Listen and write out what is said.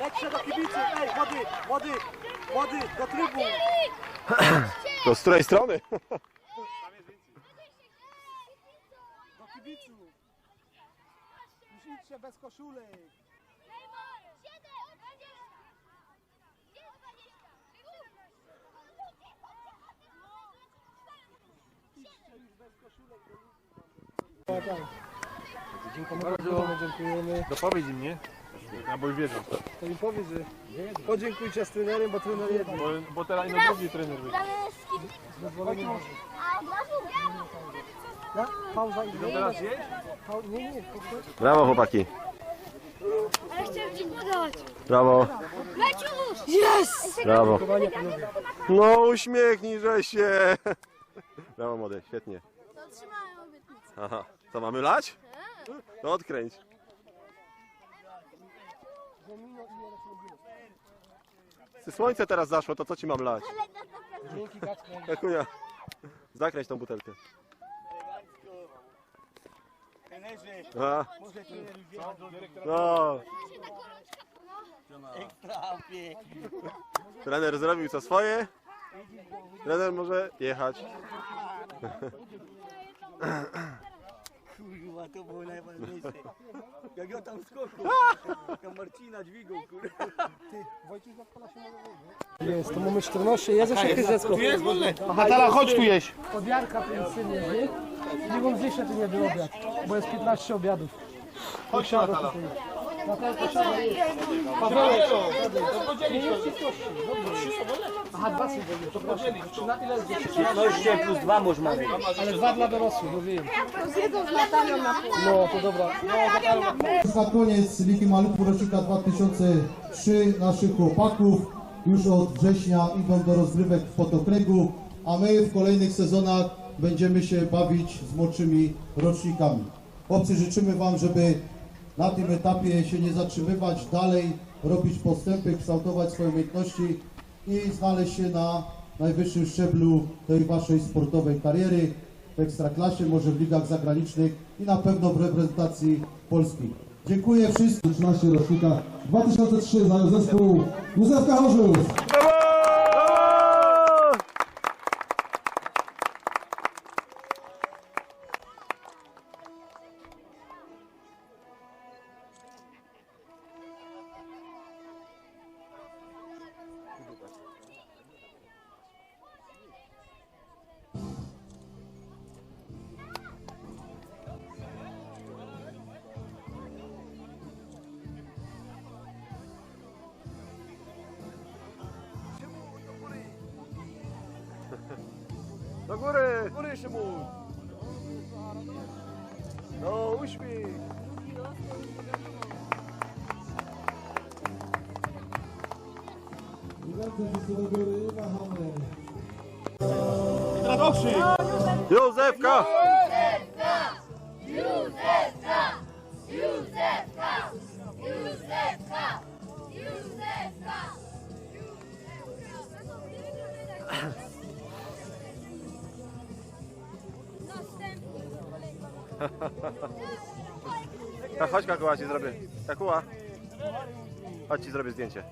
Lećcie do kibiców, ej, młody, młody, młody, do trybu. To z której strony? Do kibiców. Już idźcie bez koszulek. Dziękujemy, dziękujemy. Dopowiedz im, nie? Albo już wiedzą. To im powiedz, że podziękujcie z trenerem, bo trener jeden. Bo, bo teraz ino drugi trener wyjdzie. Zezwolenie może. Ja? Pauza i Teraz jeść? Pau... Nie, nie. Brawo chłopaki. Ale chciałem ci podać. Brawo. Leciusz! Jest! Brawo. No uśmiechnijże się. Brawo młody, świetnie. To. Aha. Co mamy lać? No odkręć. Ty Słońce teraz zaszło, to co ci mam lać? Dzięki. Zakręć tą butelkę. A, Może trener już wie. no. Trener zrobił co swoje. Trener może jechać. Kurwa, to było najważniejsze. Jak ja tam skoczył, tam Marcina dźwigał, kurwa. Wojciech Zakpala się może wiedzieć. Jest, to mamy 14, jest jeszcze jakieś dziecko. jest wolne. Natala, chodź tu jeść. Od Jarka ten syn jest, nie? Nie bym zjeść tu nie był obiad, bo jest 15 obiadów. Chodź Natala. Aha, dwa są wolne, jest dzieci? 15 plus 2 można mieć. Ale dwa dla dorosłych, no wiem. No, to dobra. No, Na koniec Ligi Maluchu rocznika 2003 naszych chłopaków już od września idą do rozgrywek w Potokręgu, a my w kolejnych sezonach będziemy się bawić z młodszymi rocznikami. Chłopcy, życzymy Wam, żeby na tym etapie się nie zatrzymywać, dalej robić postępy, kształtować swoje umiejętności i znaleźć się na najwyższym szczeblu tej Waszej sportowej kariery w Ekstraklasie, może w ligach zagranicznych i na pewno w reprezentacji Polski. Dziękuję wszystkim. 13 rocznika 2003 za zespół Józefka Chorzów. Do góry! góry się mój. No, uśmiech. Józefka! Józefka! Józefka! Józefka! Tak, chodź Kakuła ci zrobię. Kakuła. Chodź ci zrobię zdjęcie.